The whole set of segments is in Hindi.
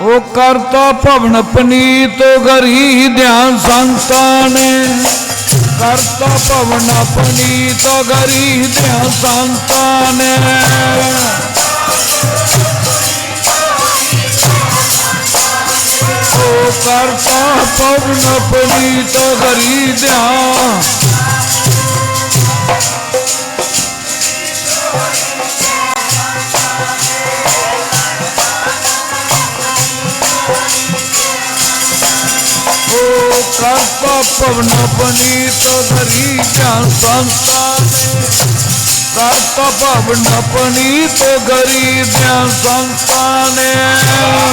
ਉਹ ਕਰਤਾ ਭਵਨ ਪਨੀਤ ਗਰੀ ਧਿਆਨ ਸੰਤਾਨ ਕਰਤਾ ਭਵਨ ਪਨੀਤ ਗਰੀ ਧਿਆਨ ਸੰਤਾਨ ਉਹ ਕਰਤਾ ਭਵਨ ਪਨੀਤ ਗਰੀ ਧਿਆਨ तो कृपा पवन पनीत धरी ज्ञान संस्थान कृपा पवन पनीत गरी ज्ञान ने।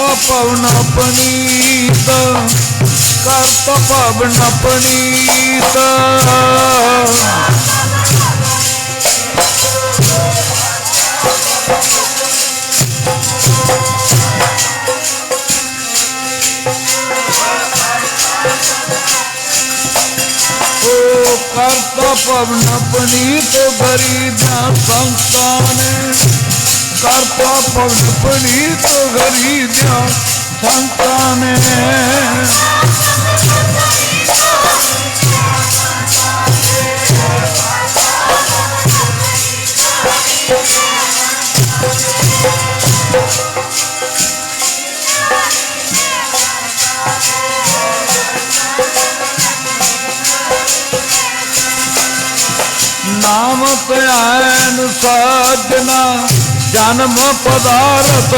पवन पनीत करत पवन पनीत करता पवन पनीत गरीब संस्थान पापा पड़ी तो घरी दिया संतान नाम पे आन साजना जन्म पदार्थ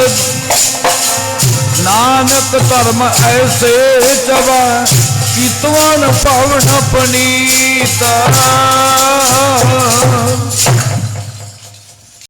नानक धर्म ऐसे चवा कितवन पवन पनीता।